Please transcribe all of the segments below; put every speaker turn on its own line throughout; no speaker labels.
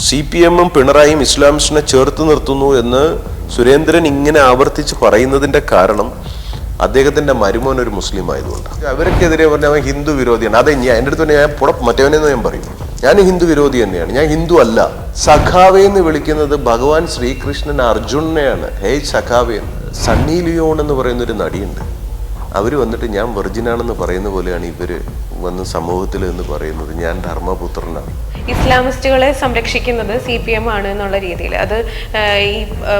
C P എമ്മും പിണറായിയും ഇസ്ലാമിസ്റ്റിനെ ചേർത്ത് നിർത്തുന്നു എന്ന് സുരേന്ദ്രൻ ഇങ്ങനെ ആവർത്തിച്ച് പറയുന്നതിന്റെ കാരണം അദ്ദേഹത്തിന്റെ മരുമോൻ ഒരു മുസ്ലിം ആയതുകൊണ്ട് അവർക്കെതിരെ പറഞ്ഞ അവൻ ഹിന്ദു വിരോധിയാണ്. അതെ ഞാൻ എന്റെ അടുത്ത് തന്നെ ഞാൻ പുറ മറ്റവനെന്ന് ഞാൻ പറയും. ഞാൻ ഹിന്ദു വിരോധി തന്നെയാണ്. ഞാൻ ഹിന്ദു അല്ല. സഖാവേ എന്ന് വിളിക്കുന്നത് ഭഗവാൻ ശ്രീകൃഷ്ണൻ അർജുനനെയാണ്. ഹേ സഖാവേ. സണ്ണി ലിയോൺ എന്ന് പറയുന്ന ഒരു നടിയുണ്ട്. അവർ വന്നിട്ട് ഞാൻ വെർജിനാണെന്ന് പറയുന്ന പോലെയാണ് ഇവർ വന്ന് സമൂഹത്തിൽ എന്ന് പറയുന്നത്. ഞാൻ ധർമ്മപുത്രനാണ്.
ഇസ്ലാമിസ്റ്റുകളെ സംരക്ഷിക്കുന്നത് സി പി എം ആണ് എന്നുള്ള രീതിയിൽ. അത് ഈ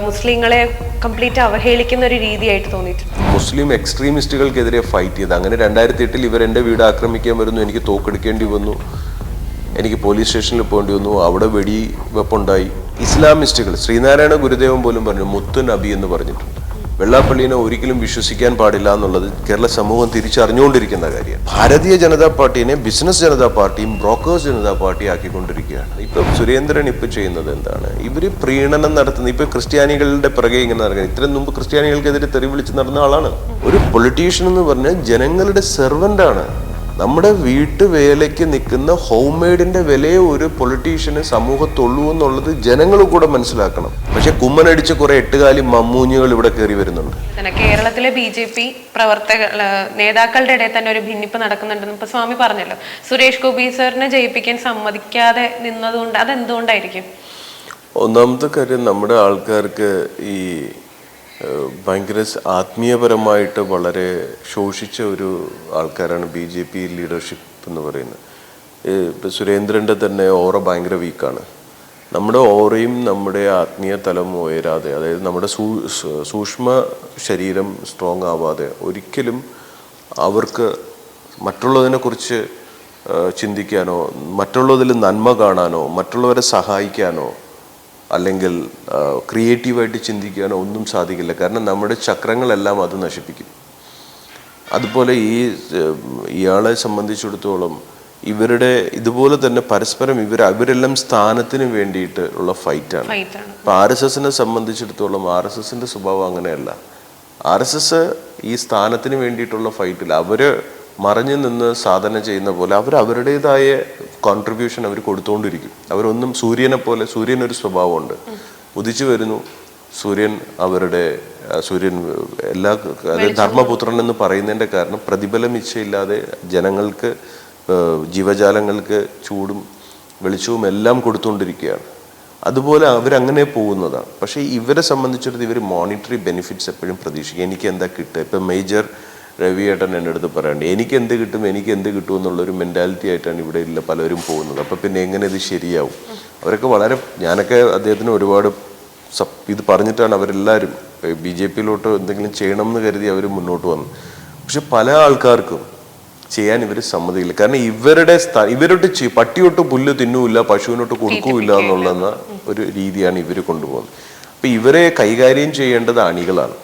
മുസ്ലിങ്ങളെ കംപ്ലീറ്റ് അവഹേളിക്കുന്ന ഒരു രീതിയായിട്ട് തോന്നിയിട്ടുണ്ട്.
മുസ്ലിം എക്സ്ട്രീമിസ്റ്റുകൾക്കെതിരെ ഫൈറ്റ് ചെയ്ത്. അങ്ങനെ രണ്ടായിരത്തി എട്ടിൽ ഇവർ എന്റെ വീട് ആക്രമിക്കാൻ വരുന്നു എനിക്ക് തോക്കെടുക്കേണ്ടി വന്നു എനിക്ക് പോലീസ് സ്റ്റേഷനിൽ പോകേണ്ടി വന്നു അവിടെ വെടി വെപ്പുണ്ടായി ഇസ്ലാമിസ്റ്റുകൾ ശ്രീനാരായണ ഗുരുദേവൻ പോലും പറഞ്ഞു മുത്തു നബി എന്ന് പറഞ്ഞിട്ടുണ്ട്. വെള്ളാപ്പള്ളിനെ ഒരിക്കലും വിശ്വസിക്കാൻ പാടില്ല എന്നുള്ളത് കേരള സമൂഹം തിരിച്ചറിഞ്ഞുകൊണ്ടിരിക്കുന്ന കാര്യം. ഭാരതീയ ജനതാ പാർട്ടിനെ ബിസിനസ് ജനതാ പാർട്ടിയും ബ്രോക്കേഴ്സ് ജനതാ പാർട്ടി ആക്കിക്കൊണ്ടിരിക്കുകയാണ്. ഇപ്പൊ സുരേന്ദ്രൻ ഇപ്പൊ ചെയ്യുന്നത് എന്താണ്? ഇവർ പ്രീണനം നടത്തുന്ന ഇപ്പൊ ക്രിസ്ത്യാനികളുടെ പിറകെ ഇങ്ങനെ നടക്കുന്നത്. ഇത്രയും മുമ്പ് ക്രിസ്ത്യാനികൾക്കെതിരെ തെറി വിളിച്ച് നടന്ന ആളാണ്. ഒരു പൊളിറ്റീഷ്യൻ എന്ന് പറഞ്ഞാൽ ജനങ്ങളുടെ സെർവന്റ് നമ്മുടെ വീട്ടുവേലയ്ക്ക് നിൽക്കുന്ന ഹോം മെയ്ഡിന്റെ വിലയെ ഒരു പൊളിറ്റീഷ്യന് സമൂഹത്തുള്ളൂ എന്നുള്ളത് ജനങ്ങൾ കൂടെ മനസ്സിലാക്കണം. പക്ഷെ കുമ്മനടിച്ച് കുറെ എട്ടുകാലി മമ്മൂഞ്ഞുകൾ ഇവിടെ കയറി വരുന്നുണ്ട്.
കേരളത്തിലെ ബി ജെ പി പ്രവർത്തക നേതാക്കളുടെ ഇടയിൽ തന്നെ ഒരു ഭിന്നിപ്പ് നടക്കുന്നുണ്ടെന്ന് ഇപ്പൊ സ്വാമി പറഞ്ഞല്ലോ. സുരേഷ് ഗോപി സാറിനെ ജയിപ്പിക്കാൻ സമ്മതിക്കാതെ നിന്നതുകൊണ്ട് അതെന്തുകൊണ്ടായിരിക്കും?
ഒന്നാമത്തെ കാര്യം നമ്മുടെ ആൾക്കാർക്ക് ഈ ഭയങ്കര ആത്മീയപരമായിട്ട് വളരെ ശോഷിച്ച ഒരു ആൾക്കാരാണ് ബി ജെ പി ലീഡർഷിപ്പ് എന്ന് പറയുന്നത്. ഇപ്പം സുരേന്ദ്രന്റെ തന്നെ ഓറ ഭയങ്കര വീക്കാണ് നമ്മുടെ ഓറയും നമ്മുടെ ആത്മീയ തലം ഉയരാതെ അതായത് നമ്മുടെ സൂ സൂക്ഷ്മ ശരീരം സ്ട്രോങ് ആവാതെ ഒരിക്കലും അവർക്ക് മറ്റുള്ളതിനെക്കുറിച്ച് ചിന്തിക്കാനോ മറ്റുള്ളതിൽ നന്മ കാണാനോ മറ്റുള്ളവരെ സഹായിക്കാനോ അല്ലെങ്കിൽ ക്രിയേറ്റീവായിട്ട് ചിന്തിക്കാനോ ഒന്നും സാധിക്കില്ല. കാരണം നമ്മുടെ ചക്രങ്ങളെല്ലാം അത് നശിപ്പിക്കും. അതുപോലെ ഈ ഇയാളെ സംബന്ധിച്ചിടത്തോളം ഇവരുടെ ഇതുപോലെ തന്നെ പരസ്പരം ഇവർ അവരെല്ലാം സ്ഥാനത്തിന് വേണ്ടിയിട്ട് ഉള്ള ഫൈറ്റാണ്. ഇപ്പം ആർ എസ് എസിനെ സംബന്ധിച്ചിടത്തോളം ആർ എസ് എസിന്റെ സ്വഭാവം അങ്ങനെയല്ല. ആർ എസ് എസ് ഈ സ്ഥാനത്തിന് വേണ്ടിയിട്ടുള്ള ഫൈറ്റിൽ അവർ മറഞ്ഞു നിന്ന് സാധന ചെയ്യുന്ന പോലെ അവർ അവരുടേതായ കോൺട്രിബ്യൂഷൻ അവർ കൊടുത്തുകൊണ്ടിരിക്കും അവരൊന്നും സൂര്യനെ പോലെ സൂര്യൻ ഒരു സ്വഭാവമുണ്ട്. ഉദിച്ചു വരുന്നു സൂര്യൻ അവരുടെ സൂര്യൻ എല്ലാ അതായത് ധർമ്മപുത്രൻ എന്ന് പറയുന്നതിന്റെ കാരണം പ്രതിഫലം ഇച്ഛയില്ലാതെ ജനങ്ങൾക്ക് ജീവജാലങ്ങൾക്ക് ചൂടും വെളിച്ചവും എല്ലാം കൊടുത്തുകൊണ്ടിരിക്കുകയാണ് അതുപോലെ അവരങ്ങനെ പോകുന്നതാണ്. പക്ഷേ ഇവരെ സംബന്ധിച്ചിടത്ത് ഇവർ മോണിറ്ററി ബെനിഫിറ്റ്സ് എപ്പോഴും പ്രതീക്ഷിക്കുക എനിക്ക് എന്താ കിട്ടുക? ഇപ്പം മേജർ രവിയേട്ടൻ എന്റെ അടുത്ത് പറയുന്നത് എനിക്ക് എന്ത് കിട്ടും എനിക്ക് എന്ത് കിട്ടും എന്നുള്ളൊരു മെന്റാലിറ്റി ആയിട്ടാണ് ഇവിടെ ഇല്ല പലരും പോകുന്നത്. അപ്പോൾ പിന്നെ എങ്ങനെ ഇത് ശരിയാവും? അവരൊക്കെ വളരെ ഞാനൊക്കെ അദ്ദേഹത്തിന് ഒരുപാട് സപ് ഇത് പറഞ്ഞിട്ടാണ് അവരെല്ലാവരും ബി ജെ പിയിലോട്ട് എന്തെങ്കിലും ചെയ്യണം എന്ന് കരുതി അവർ മുന്നോട്ട് വന്നു. പക്ഷെ പല ആൾക്കാർക്കും ചെയ്യാൻ ഇവർ സമ്മതിയില്ല കാരണം ഇവരുടെ ഇവരോട്ട് പട്ടിയോട്ട് പട്ടിയൊട്ട് പുല്ല് തിന്നൂല്ല പശുവിനോട്ട് കൊടുക്കൂല്ല എന്നുള്ള ഒരു രീതിയാണ് ഇവർ കൊണ്ടുപോകുന്നത്. അപ്പൊ ഇവരെ കൈകാര്യം ചെയ്യേണ്ടത് അണികളാണ്.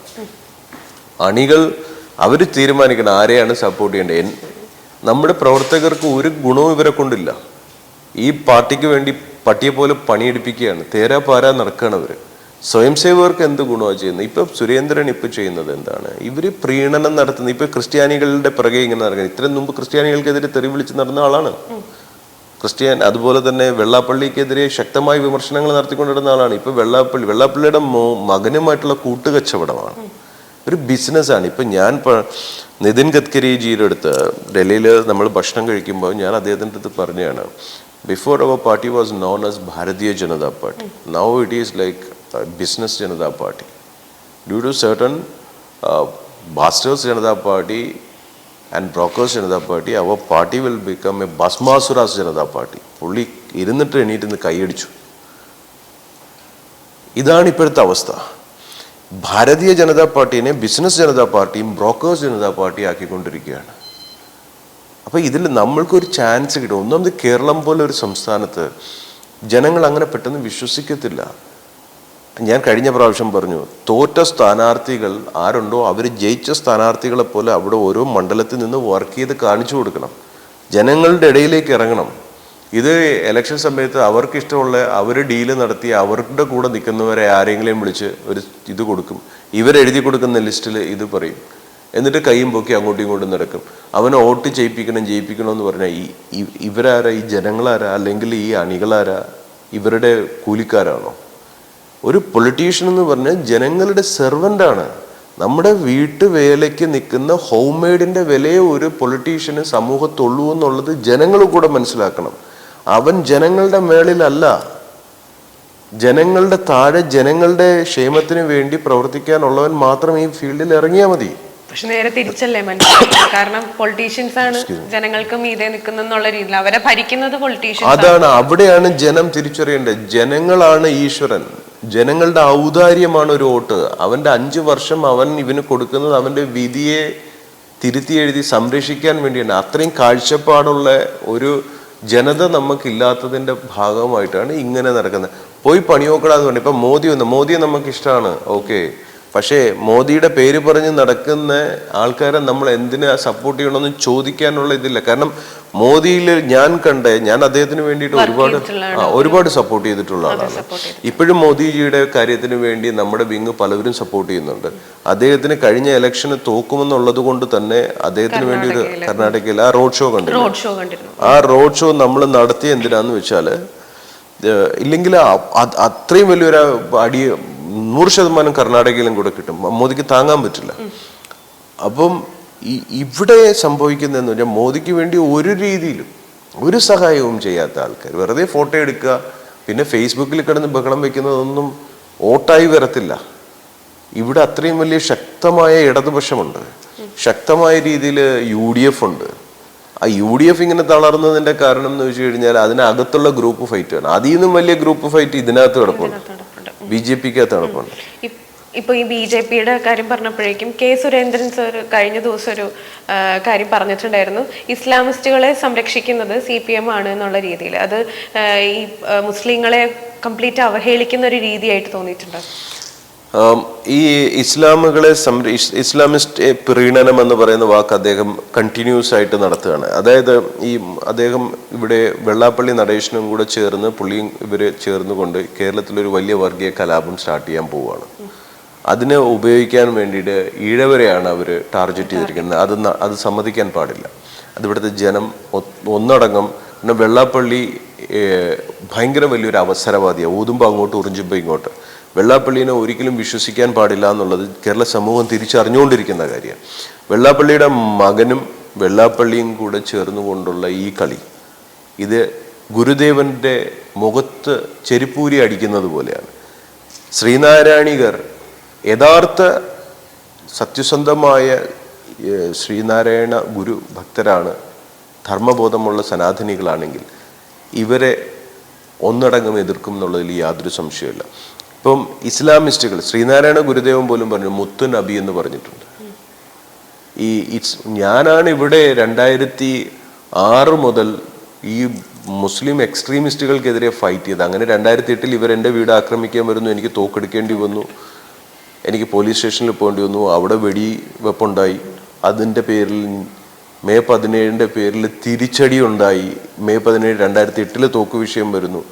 അണികൾ അവർ തീരുമാനിക്കണം ആരെയാണ് സപ്പോർട്ട് ചെയ്യേണ്ടത്. നമ്മുടെ പ്രവർത്തകർക്ക് ഒരു ഗുണവും ഇവരെ കൊണ്ടില്ല. ഈ പാർട്ടിക്ക് വേണ്ടി പട്ടിയെ പോലെ പണിയെടുപ്പിക്കുകയാണ്. തേരാ പാരാ നടക്കുകയാണ് അവർ സ്വയം സേവകർക്ക് എന്ത് ഗുണമാണ് ചെയ്യുന്നത്? ഇപ്പൊ സുരേന്ദ്രൻ ഇപ്പൊ ചെയ്യുന്നത് എന്താണ്? ഇവർ പ്രീണനം നടത്തുന്നത് ഇപ്പൊ ക്രിസ്ത്യാനികളുടെ പിറകെ ഇങ്ങനെ നടക്കുന്നത്. ഇത്രയും മുമ്പ് ക്രിസ്ത്യാനികൾക്കെതിരെ തെറി വിളിച്ച് നടന്ന ആളാണ്. ക്രിസ്ത്യൻ അതുപോലെ തന്നെ വെള്ളാപ്പള്ളിക്കെതിരെ ശക്തമായ വിമർശനങ്ങൾ നടത്തിക്കൊണ്ടിരുന്ന ആളാണ്. ഇപ്പൊ വെള്ളാപ്പള്ളി വെള്ളാപ്പള്ളിയുടെ മോ മകനുമായിട്ടുള്ള കൂട്ടുകച്ചവടമാണ്. ഒരു ബിസിനസ്സാണ് ഇപ്പം ഞാൻ നിതിൻ ഗഡ്കരിജിയുടെ അടുത്ത് ഡൽഹിയിൽ നമ്മൾ ഭക്ഷണം കഴിക്കുമ്പോൾ ഞാൻ അദ്ദേഹത്തിന്റെ അടുത്ത് പറഞ്ഞതാണ് before our party was known as Bharatiya Janata party now it is like business Janata party due to certain bastards Janata party and brokers Janata party our party will become a Bhasmasuras Janata party. പുള്ളി ഇരുന്നിട്ട് എണീറ്റ് നിന്ന് കൈയടിച്ചു. ഇതാണ് ഇപ്പോഴത്തെ അവസ്ഥ. Bharatiya Janata പാർട്ടിനെ business Janata പാർട്ടിയും brokers Janata പാർട്ടിയും ആക്കിക്കൊണ്ടിരിക്കുകയാണ്. അപ്പോൾ ഇതിൽ നമ്മൾക്കൊരു ചാൻസ് കിട്ടും. ഒന്നാമത് കേരളം പോലെ ഒരു സംസ്ഥാനത്ത് ജനങ്ങൾ അങ്ങനെ പെട്ടെന്ന് വിശ്വസിക്കത്തില്ല. ഞാൻ കഴിഞ്ഞ പ്രാവശ്യം പറഞ്ഞു തോറ്റ സ്ഥാനാർത്ഥികൾ ആരുണ്ടോ? അവർ ജയിച്ച സ്ഥാനാർത്ഥികളെ പോലെ അവിടെ ഓരോ മണ്ഡലത്തിൽ നിന്ന് വർക്ക് ചെയ്ത് കാണിച്ചു കൊടുക്കണം. ജനങ്ങളുടെ ഇടയിലേക്ക് ഇറങ്ങണം. ഇത് ഇലക്ഷൻ സമയത്ത് അവർക്ക് ഇഷ്ടമുള്ള അവർ ഡീൽ നടത്തി അവരുടെ കൂടെ നിൽക്കുന്നവരെ ആരെങ്കിലും വിളിച്ച് ഒരു ഇത് കൊടുക്കും. ഇവരെഴുതി കൊടുക്കുന്ന ലിസ്റ്റിൽ ഇത് പറയും. എന്നിട്ട് കൈയും പൊക്കി അങ്ങോട്ടും ഇങ്ങോട്ടും നടക്കും. അവനെ വോട്ട് ചെയ്യിപ്പിക്കണം ജയിപ്പിക്കണം എന്ന് പറഞ്ഞാൽ ഈ- ഇവരാരാ? ഈ ജനങ്ങളാരാ? അല്ലെങ്കിൽ ഈ അണികളാരാ? ഇവരുടെ കൂലിക്കാരാണോ? ഒരു പൊളിറ്റീഷ്യൻ എന്ന് പറഞ്ഞാൽ ജനങ്ങളുടെ സെർവന്റാണ് നമ്മുടെ വീട്ടുവേലയ്ക്ക് നിൽക്കുന്ന ഹോം മെയ്ഡിന്റെ വിലയെ ഒരു പൊളിറ്റീഷ്യന് സമൂഹത്തുള്ളൂ എന്നുള്ളത് ജനങ്ങൾ കൂടെ മനസ്സിലാക്കണം. അവൻ ജനങ്ങളുടെ മേളിലല്ല. ജനങ്ങളുടെ താഴെ ജനങ്ങളുടെ ക്ഷേമത്തിന് വേണ്ടി പ്രവർത്തിക്കാനുള്ളവൻ മാത്രം ഈ ഫീൽഡിൽ ഇറങ്ങിയാൽ മതി.
പക്ഷെ നേരെ തിരിച്ചല്ലേ മനസ്സിലാക്കുന്നത് കാരണം പൊളിറ്റീഷ്യൻസ് ആണ് ജനങ്ങൾക്ക് മീതെ നിൽക്കുന്നുള്ള രീതിയിൽ. അവരെ ഭരിക്കുന്നത് പൊളിറ്റീഷ്യൻസ്
അതാണ് അവിടെയാണ് ജനം തിരിച്ചറിയേണ്ടത്. ജനങ്ങളാണ് ഈശ്വരൻ. ജനങ്ങളുടെ ഔദാര്യമാണ് ഒരു വോട്ട്. അവന്റെ അഞ്ചു വർഷം അവൻ ഇവന് കൊടുക്കുന്നത് അവന്റെ വിധിയെ തിരുത്തി എഴുതി സംരക്ഷിക്കാൻ വേണ്ടിയാണ്. അത്രയും കാഴ്ചപ്പാടുള്ള ഒരു ജനത നമുക്കില്ലാത്തതിന്റെ ഭാഗമായിട്ടാണ് ഇങ്ങനെ നടക്കുന്നത്. പോയി പണിയോക്കടാന്ന് പറഞ്ഞു. ഇപ്പം മോദി വന്നു. മോദിയെ നമുക്ക് ഇഷ്ടമാണ് ഓക്കെ. പക്ഷേ മോദിയുടെ പേര് പറഞ്ഞ് നടക്കുന്ന ആൾക്കാരെ നമ്മൾ എന്തിനാ സപ്പോർട്ട് ചെയ്യണമെന്ന് ചോദിക്കാനുള്ള ഇതില്ല. കാരണം മോദിയിൽ ഞാൻ കണ്ട ഞാൻ അദ്ദേഹത്തിന് വേണ്ടിയിട്ട് ഒരുപാട് ഒരുപാട് സപ്പോർട്ട് ചെയ്തിട്ടുള്ള ആളാണ്. ഇപ്പോഴും മോദിജിയുടെ കാര്യത്തിന് വേണ്ടി നമ്മുടെ വിങ് പലവരും സപ്പോർട്ട് ചെയ്യുന്നുണ്ട്. അദ്ദേഹത്തിന് കഴിഞ്ഞ ഇലക്ഷന് തോക്കുമെന്നുള്ളത് കൊണ്ട് തന്നെ അദ്ദേഹത്തിന് വേണ്ടി ഒരു കർണാടകയിൽ ആ റോഡ് ഷോ കണ്ടു
റോഡ് ഷോ കണ്ടിരുന്നു.
ആ റോഡ് ഷോ നമ്മൾ നടത്തിയ എന്തിനാന്ന് വെച്ചാൽ ഇല്ലെങ്കിൽ അത്രയും വലിയൊരു അടി നൂറ് ശതമാനം കർണാടകയിലും കൂടെ കിട്ടും. മോദിക്ക് താങ്ങാൻ പറ്റില്ല. അപ്പം ഈ ഇവിടെ സംഭവിക്കുന്നതെന്ന് പറഞ്ഞാൽ മോദിക്ക് വേണ്ടി ഒരു രീതിയിലും ഒരു സഹായവും ചെയ്യാത്ത ആൾക്കാർ. വെറുതെ ഫോട്ടോ എടുക്കുക പിന്നെ ഫേസ്ബുക്കിൽ കിടന്ന് ബഹളം വെക്കുന്നതൊന്നും ഓട്ടായി വരത്തില്ല. ഇവിടെ അത്രയും വലിയ ശക്തമായ ഇടതുപക്ഷമുണ്ട്. ശക്തമായ രീതിയിൽ യു ഡി എഫ് ഉണ്ട്. ആ യു ഡി എഫ് ഇങ്ങനെ തളർന്നതിന്റെ കാരണം എന്ന് വെച്ച് കഴിഞ്ഞാൽ അതിനകത്തുള്ള ഗ്രൂപ്പ് ഫൈറ്റ് ആണ്. അതിൽ നിന്നും വലിയ ഗ്രൂപ്പ് ഫൈറ്റ് ഇതിനകത്ത് കിടപ്പുണ്ട്. ബി ജെ പിക്ക്
തണുപ്പുണ്ട്. ഇപ്പൊ ഈ ബി ജെ പിയുടെ കാര്യം പറഞ്ഞപ്പോഴേക്കും കെ സുരേന്ദ്രൻ സർ കഴിഞ്ഞ ദിവസം ഒരു കാര്യം പറഞ്ഞിട്ടുണ്ടായിരുന്നു. ഇസ്ലാമിസ്റ്റുകളെ സംരക്ഷിക്കുന്നത് സി പി എം ആണ് എന്നുള്ള രീതിയിൽ. അത് ഈ മുസ്ലിങ്ങളെ കംപ്ലീറ്റ് അവഹേളിക്കുന്ന ഒരു രീതിയായിട്ട് തോന്നിയിട്ടുണ്ട്?
ഈ ഇസ്ലാമുകളെ സംര ഇസ് ഇസ്ലാമിസ്റ്റ് പ്രീണനം എന്ന് പറയുന്ന വാക്ക് അദ്ദേഹം കണ്ടിന്യൂസ് ആയിട്ട് നടത്തുകയാണ്. അതായത് ഈ അദ്ദേഹം ഇവിടെ വെള്ളാപ്പള്ളി നടേശനും കൂടെ ചേർന്ന് പുള്ളിയും ഇവർ ചേർന്നുകൊണ്ട് കേരളത്തിലൊരു വലിയ വർഗീയ കലാപം സ്റ്റാർട്ട് ചെയ്യാൻ പോവുകയാണ്. അതിനെ ഉപയോഗിക്കാൻ വേണ്ടിയിട്ട് ഈഴവരെയാണ് അവർ ടാർഗറ്റ് ചെയ്തിരിക്കുന്നത്. അത് അത് സമ്മതിക്കാൻ പാടില്ല. അതിവിടുത്തെ ജനം ഒന്നടങ്കം പിന്നെ വെള്ളാപ്പള്ളി ഭയങ്കര വലിയൊരു അവസരവാദിയാണ് ഊതുമ്പോൾ അങ്ങോട്ട് ഉറിഞ്ചുമ്പോൾ ഇങ്ങോട്ട്. വെള്ളാപ്പള്ളിനെ ഒരിക്കലും വിശ്വസിക്കാൻ പാടില്ല എന്നുള്ളത് കേരള സമൂഹം തിരിച്ചറിഞ്ഞുകൊണ്ടിരിക്കുന്ന കാര്യമാണ് വെള്ളാപ്പള്ളിയുടെ മകനും വെള്ളാപ്പള്ളിയും കൂടെ ചേർന്നുകൊണ്ടുള്ള ഈ കളി ഇത് ഗുരുദേവന്റെ മുഖത്ത് ചെരിപ്പൂരി അടിക്കുന്നത് പോലെയാണ്. ശ്രീനാരായണികർ യഥാർത്ഥ സത്യസന്ധമായ ശ്രീനാരായണ ഗുരു ഭക്തരാണ് ധർമ്മബോധമുള്ള സനാതനികളാണെങ്കിൽ ഇവരെ ഒന്നടങ്കം എതിർക്കും എന്നുള്ളതിൽ യാതൊരു സംശയമില്ല ഇപ്പം ഇസ്ലാമിസ്റ്റുകൾ ശ്രീനാരായണ ഗുരുദേവൻ പോലും പറഞ്ഞു മുത്തു നബി എന്ന് പറഞ്ഞിട്ടുണ്ട്. ഈ ഞാനാണ് ഇവിടെ രണ്ടായിരത്തി ആറ് മുതൽ ഈ മുസ്ലിം എക്സ്ട്രീമിസ്റ്റുകൾക്കെതിരെ ഫൈറ്റ് ചെയ്ത് അങ്ങനെ രണ്ടായിരത്തി എട്ടിൽ ഇവർ എന്റെ വീട് ആക്രമിക്കാൻ വരുന്നു എനിക്ക് തോക്കെടുക്കേണ്ടി വന്നു എനിക്ക് പോലീസ് സ്റ്റേഷനിൽ പോകേണ്ടി വന്നു അവിടെ വെടി വെപ്പുണ്ടായി അതിന്റെ പേരിൽ മെയ് പതിനേഴിന്റെ പേരിൽ തിരിച്ചടി ഉണ്ടായി മെയ് പതിനേഴ് രണ്ടായിരത്തി എട്ടിൽ തോക്ക് വിഷയം വരുന്നു.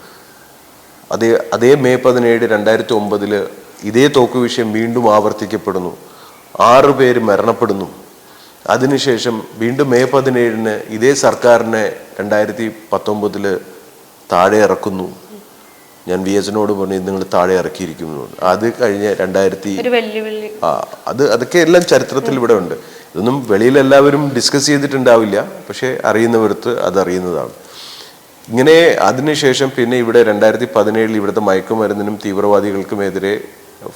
അതേ അതേ മെയ് പതിനേഴ് രണ്ടായിരത്തി ഒമ്പതിൽ ഇതേ തോക്ക് വിഷയം വീണ്ടും ആവർത്തിക്കപ്പെടുന്നു. ആറ് പേര് മരണപ്പെടുന്നു. അതിനുശേഷം വീണ്ടും മെയ് പതിനേഴിന് ഇതേ സർക്കാരിനെ രണ്ടായിരത്തി പത്തൊമ്പതിൽ താഴെ ഇറക്കുന്നു. ഞാൻ വി എസിനോട് പറഞ്ഞു നിങ്ങൾ താഴെ ഇറക്കിയിരിക്കുന്നു. എന്ന്." അത് കഴിഞ്ഞ രണ്ടായിരത്തി ആ അത് അതൊക്കെ എല്ലാം ചരിത്രത്തിൽ ഇവിടെ ഉണ്ട്. ഇതൊന്നും വെളിയിൽ എല്ലാവരും ഡിസ്കസ് ചെയ്തിട്ടുണ്ടാവില്ല. പക്ഷേ അറിയുന്നവർക്ക് അത് അറിയുന്നതാണ്. ഇങ്ങനെ അതിനുശേഷം പിന്നെ ഇവിടെ രണ്ടായിരത്തി പതിനേഴിൽ ഇവിടുത്തെ മയക്കുമരുന്നിനും തീവ്രവാദികൾക്കുമെതിരെ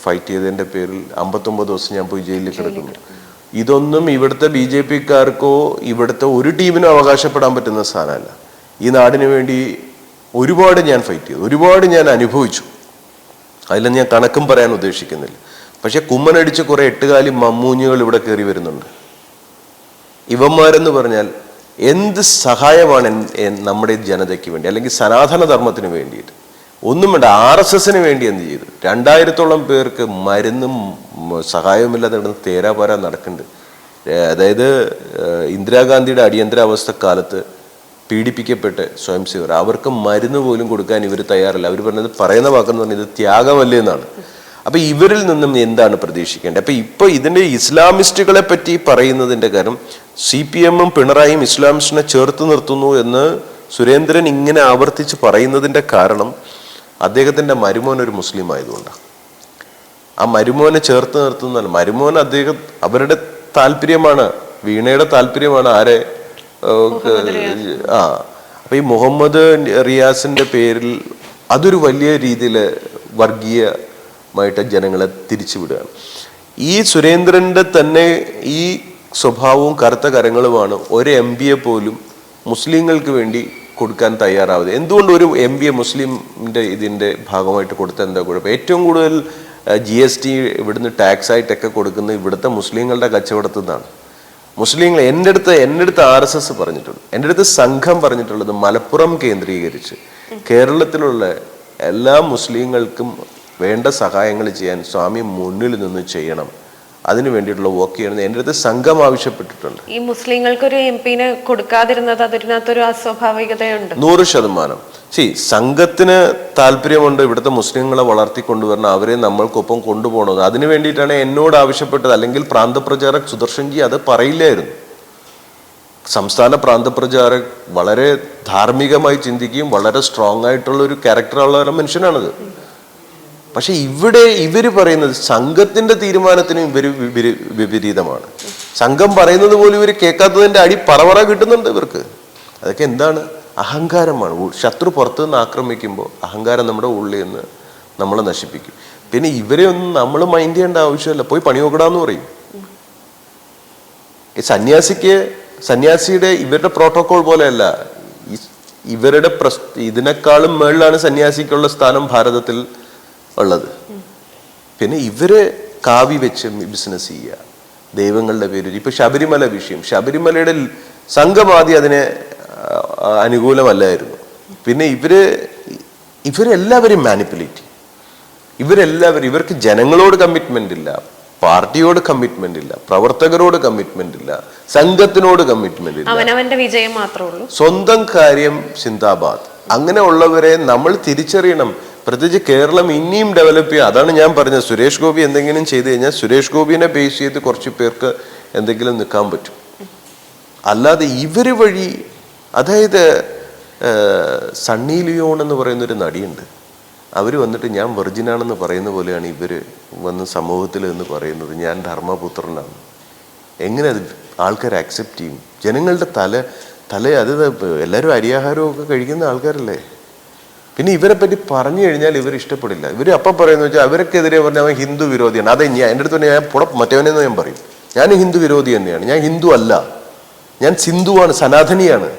ഫൈറ്റ് ചെയ്തതിന്റെ പേരിൽ അമ്പത്തൊമ്പത് ദിവസം ഞാൻ പോയി ജയിലിൽ കിടക്കുന്നു. ഇതൊന്നും ഇവിടുത്തെ ബി ജെ പിക്കാർക്കോ ഇവിടുത്തെ ഒരു ടീമിനും അവകാശപ്പെടാൻ പറ്റുന്ന സ്ഥാനമല്ല ഈ നാടിന് വേണ്ടി ഒരുപാട് ഞാൻ ഫൈറ്റ് ചെയ്തു. ഒരുപാട് ഞാൻ അനുഭവിച്ചു. അതിലൊന്നും ഞാൻ കണക്കും പറയാൻ ഉദ്ദേശിക്കുന്നില്ല. പക്ഷെ കുമ്മനടിച്ച് കുറേ എട്ടുകാലി മമ്മൂഞ്ഞുകൾ ഇവിടെ കയറി വരുന്നുണ്ട്. ഇവന്മാരെന്ന് പറഞ്ഞാൽ എന്ത് സഹായമാണ് നമ്മുടെ ജനതയ്ക്ക് വേണ്ടി അല്ലെങ്കിൽ സനാതന ധർമ്മത്തിന് വേണ്ടിയിട്ട്? ഒന്നും വേണ്ട ആർ എസ് എസിന് വേണ്ടി എന്ത് ചെയ്തു? രണ്ടായിരത്തോളം പേർക്ക് മരുന്നും സഹായവുമില്ലാതെ ഇവിടുന്ന് തേരാപാര നടക്കുന്നുണ്ട്. അതായത് ഇന്ദിരാഗാന്ധിയുടെ അടിയന്തരാവസ്ഥ കാലത്ത് പീഡിപ്പിക്കപ്പെട്ട് സ്വയം സേവർ അവർക്ക് മരുന്ന് പോലും കൊടുക്കാൻ ഇവർ തയ്യാറല്ല. അവർ പറഞ്ഞത് പറയുന്ന വാക്കെന്ന് പറഞ്ഞത് ത്യാഗമല്ലേ എന്നാണ്. അപ്പൊ ഇവരിൽ നിന്നും എന്താണ് പ്രതീക്ഷിക്കേണ്ടത്? അപ്പൊ ഇപ്പൊ ഇതിന്റെ ഇസ്ലാമിസ്റ്റുകളെ പറ്റി പറയുന്നതിന്റെ കാര്യം സി പി എമ്മും പിണറായിയും ഇസ്ലാമിസ്റ്റിനെ ചേർത്ത് നിർത്തുന്നു എന്ന് സുരേന്ദ്രൻ ഇങ്ങനെ ആവർത്തിച്ച് പറയുന്നതിന്റെ കാരണം അദ്ദേഹത്തിന്റെ മരുമോൻ ഒരു മുസ്ലിം ആയതുകൊണ്ടാണ് ആ മരുമോനെ ചേർത്ത് നിർത്തുന്നതാണ് മരുമോൻ അദ്ദേഹം അവരുടെ താല്പര്യമാണ് വീണയുടെ താല്പര്യമാണ് ആരെ ആ അപ്പൊ ഈ മുഹമ്മദ് റിയാസിന്റെ പേരിൽ അതൊരു വലിയ രീതിയിൽ വർഗീയമായിട്ട് ജനങ്ങളെ തിരിച്ചുവിടുകയാണ്. ഈ സുരേന്ദ്രന്റെ തന്നെ ഈ സ്വഭാവവും കറുത്ത കരങ്ങളുമാണ് ഒരു എം പിയെ പോലും മുസ്ലിങ്ങൾക്ക് വേണ്ടി കൊടുക്കാൻ തയ്യാറാവുന്നത്. എന്തുകൊണ്ട് ഒരു എം ബി എ മുസ്ലിമിന്റെ ഇതിന്റെ ഭാഗമായിട്ട് കൊടുത്ത എന്താ കുഴപ്പം? ഏറ്റവും കൂടുതൽ ജി എസ് ടി ഇവിടുന്ന് ടാക്സ് ആയിട്ടൊക്കെ കൊടുക്കുന്നത് ഇവിടുത്തെ മുസ്ലിങ്ങളുടെ കച്ചവടത്തിൽ നിന്നാണ്. മുസ്ലിങ്ങൾ എന്റെ അടുത്ത് എന്റെ അടുത്ത് ആർ എസ് എസ് പറഞ്ഞിട്ടുണ്ട്. എന്റെ അടുത്ത് സംഘം പറഞ്ഞിട്ടുള്ളത് മലപ്പുറം കേന്ദ്രീകരിച്ച്. കേരളത്തിലുള്ള എല്ലാ മുസ്ലിങ്ങൾക്കും വേണ്ട സഹായങ്ങൾ ചെയ്യാൻ സ്വാമി മുന്നിൽ നിന്ന് ചെയ്യണം. അതിനു വേണ്ടിയിട്ടുള്ള വർക്ക് ചെയ്യണം എന്റെ അടുത്ത് സംഘം ആവശ്യപ്പെട്ടിട്ടുണ്ട്.
ഈ മുസ്ലിങ്ങൾക്കൊരു എം പിന്നെ കൊടുക്കാതിരുന്നത് അതിനകത്തൊരു അസ്വാഭാവികതയുണ്ട്.
നൂറ് ശതമാനം. ശരി സംഘത്തിന് താല്പര്യമുണ്ട് ഇവിടുത്തെ മുസ്ലിങ്ങളെ വളർത്തിക്കൊണ്ടുവരണം അവരെ നമ്മൾക്കൊപ്പം കൊണ്ടുപോകണം അതിനു വേണ്ടിയിട്ടാണ് എന്നോട് ആവശ്യപ്പെട്ടത്. അല്ലെങ്കിൽ പ്രാന്തപ്രചാരക് സുദർശൻജി അത് പറയില്ലായിരുന്നു. സംസ്ഥാന പ്രാന്തപ്രചാരക് വളരെ ധാർമ്മികമായി ചിന്തിക്കുകയും വളരെ സ്ട്രോങ് ആയിട്ടുള്ള ഒരു ക്യാരക്ടറുള്ള ഒരു മനുഷ്യനാണത്. പക്ഷെ ഇവിടെ ഇവർ പറയുന്നത് സംഘത്തിന്റെ തീരുമാനത്തിന് ഇവർ വിപരി- വിപരീതമാണ്. സംഘം പറയുന്നത് പോലും ഇവർ കേൾക്കാത്തതിന്റെ അടി പറവറ കിട്ടുന്നുണ്ട് ഇവർക്ക്. അതൊക്കെ എന്താണ്? അഹങ്കാരമാണ്. ശത്രു പുറത്തു നിന്ന് ആക്രമിക്കുമ്പോൾ അഹങ്കാരം നമ്മുടെ ഉള്ളിൽ നിന്ന് നമ്മളെ നശിപ്പിക്കും. പിന്നെ ഇവരെ ഒന്നും നമ്മൾ മൈൻഡ് ചെയ്യേണ്ട ആവശ്യമില്ല. പോയി പണി നോക്കടാന്ന് പറയും. ഈ സന്യാസിക്ക് സന്യാസിയുടെ ഇവരുടെ പ്രോട്ടോകോൾ പോലെയല്ല. ഇവരുടെ പ്രസ് ഇതിനേക്കാളും മേളിലാണ് സന്യാസിക്കുള്ള സ്ഥാനം ഭാരതത്തിൽ ഉള്ളത്. പിന്നെ ഇവർ കാവി വെച്ച് ബിസിനസ് ചെയ്യുക. ദൈവങ്ങളുടെ പേരിൽ. ഇപ്പൊ ശബരിമല വിഷയം. ശബരിമലയുടെ സംഘപാതി സംഘം അതിനെ അനുകൂലമല്ലായിരുന്നു. പിന്നെ ഇവർ ഇവരെല്ലാവരും മാനിപ്പുലേറ്റ് ചെയ്യും. ഇവരെല്ലാവരും ഇവർക്ക് ജനങ്ങളോട് കമ്മിറ്റ്മെന്റ് ഇല്ല പാർട്ടിയോട് കമ്മിറ്റ്മെന്റ് ഇല്ല പ്രവർത്തകരോട് കമ്മിറ്റ്മെന്റ് ഇല്ല സംഘത്തിനോട് കമ്മിറ്റ്മെന്റ് ഇല്ല.
അവനവന്റെ വിജയം മാത്രമേ ഉള്ളൂ.
സ്വന്തം കാര്യം സിന്ദാബാദ് അങ്ങനെ ഉള്ളവരെ നമ്മൾ തിരിച്ചറിയണം. പ്രത്യേകിച്ച് കേരളം ഇനിയും ഡെവലപ്പ് ചെയ്യുക അതാണ് ഞാൻ പറഞ്ഞത്. സുരേഷ് ഗോപി എന്തെങ്കിലും ചെയ്തു കഴിഞ്ഞാൽ സുരേഷ് ഗോപിനെ ബേസ് ചെയ്ത് കുറച്ച് പേർക്ക് എന്തെങ്കിലും നിൽക്കാൻ പറ്റും. അല്ലാതെ ഇവർ വഴി അതായത് സണ്ണി ലിയോൺ എന്ന് പറയുന്ന ഒരു നടിയുണ്ട്. അവർ വന്നിട്ട് ഞാൻ വെർജിനാണെന്ന് പറയുന്ന പോലെയാണ് ഇവർ വന്ന് സമൂഹത്തിൽ എന്ന് പറയുന്നത്. ഞാൻ ധർമ്മപുത്രനാണ്. എങ്ങനെ അത് ആൾക്കാർ അക്സെപ്റ്റ് ചെയ്യും? ജനങ്ങളുടെ തല തല അത് എല്ലാവരും അരിയാഹാരവും ഒക്കെ കഴിക്കുന്ന ആൾക്കാരല്ലേ? പിന്നെ ഇവരെ പറ്റി പറഞ്ഞു കഴിഞ്ഞാൽ ഇവർ ഇഷ്ടപ്പെടില്ല. ഇവർ അപ്പം പറയുന്ന വെച്ചാൽ അവർക്കെതിരെ പറഞ്ഞാൽ അവൻ ഹിന്ദു വിരോധിയാണ്. അതെ ഞാൻ എന്റെ അടുത്ത് ഞാൻ പുറ മറ്റവനെന്ന് ഞാൻ പറയും. ഞാൻ ഹിന്ദു വിരോധി തന്നെയാണ്. ഞാൻ ഹിന്ദു അല്ല. ഞാൻ സിന്ധുവാണ് സനാതനിയാണ്.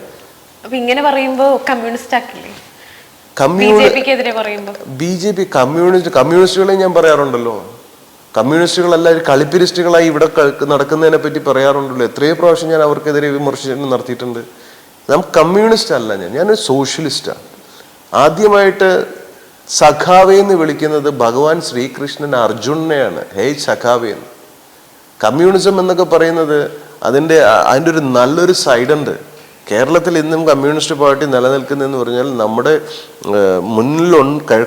ഇങ്ങനെ പറയുമ്പോൾ കമ്മ്യൂണിസ്റ്റ് ആക്കില്ലേ? ബി ജെ
പി കമ്മ്യൂണിസ്റ്റ് കമ്മ്യൂണിസ്റ്റുകളെ ഞാൻ പറയാറുണ്ടല്ലോ. കമ്മ്യൂണിസ്റ്റുകളല്ല കളിപ്പിരിസ്റ്റുകളായി ഇവിടെ നടക്കുന്നതിനെ പറ്റി പറയാറുണ്ടല്ലോ. എത്രയോ പ്രാവശ്യം ഞാൻ അവർക്കെതിരെ വിമർശനം നടത്തിയിട്ടുണ്ട്. ഞാൻ കമ്മ്യൂണിസ്റ്റ് അല്ല ഞാൻ. ഞാനൊരു സോഷ്യലിസ്റ്റാണ്. ആദ്യമായിട്ട് സഖാവേ എന്ന് വിളിക്കുന്നത് ഭഗവാൻ ശ്രീകൃഷ്ണൻ അർജുനനെയാണ്. ഹേ സഖാവേ എന്ന്. കമ്മ്യൂണിസം എന്നൊക്കെ പറയുന്നത് അതിന്റെ അതിന്റെ ഒരു നല്ലൊരു സൈഡുണ്ട്. കേരളത്തിൽ ഇന്നും കമ്മ്യൂണിസ്റ്റ് പാർട്ടി നിലനിൽക്കുന്നതെന്ന് പറഞ്ഞാൽ നമ്മുടെ മുന്നിൽ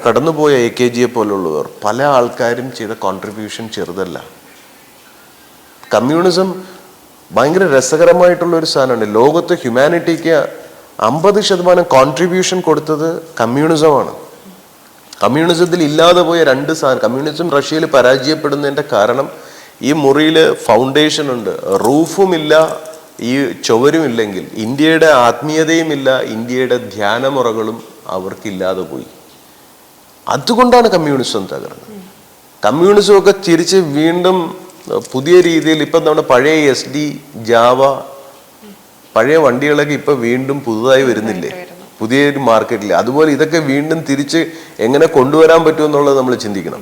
കടന്നുപോയ എ കെ ജിയെ പോലുള്ളവർ. പല ആൾക്കാരും ചെയ്ത കോൺട്രിബ്യൂഷൻ ചെറുതല്ല. കമ്മ്യൂണിസം ഭയങ്കര രസകരമായിട്ടുള്ള ഒരു സാധനമാണ്. ലോകത്തെ ഹ്യൂമാനിറ്റിക്ക് അമ്പത് ശതമാനം കോൺട്രിബ്യൂഷൻ കൊടുത്തത് കമ്മ്യൂണിസമാണ്. കമ്മ്യൂണിസത്തിൽ ഇല്ലാതെ പോയ രണ്ട് സാധനം കമ്മ്യൂണിസം റഷ്യയിൽ പരാജയപ്പെടുന്നതിന്റെ കാരണം ഈ മുറിയിൽ ഫൗണ്ടേഷൻ ഉണ്ട്. റൂഫും ഇല്ല ഈ ചുവരും ഇല്ലെങ്കിൽ ഇന്ത്യയുടെ ആത്മീയതയുമില്ല ഇന്ത്യയുടെ ധ്യാനമുറകളും അവർക്കില്ലാതെ പോയി. അതുകൊണ്ടാണ് കമ്മ്യൂണിസം തകർന്നത്. കമ്മ്യൂണിസമൊക്കെ തിരിച്ച് വീണ്ടും പുതിയ രീതിയിൽ ഇപ്പം നമ്മുടെ പഴയ എസ് ഡി ജാവ പഴയ വണ്ടികളൊക്കെ ഇപ്പൊ വീണ്ടും പുതുതായി വരുന്നില്ലേ? പുതിയൊരു മാർക്കറ്റിൽ അതുപോലെ ഇതൊക്കെ വീണ്ടും തിരിച്ച് എങ്ങനെ കൊണ്ടുവരാൻ പറ്റുമെന്നുള്ളത് നമ്മൾ ചിന്തിക്കണം.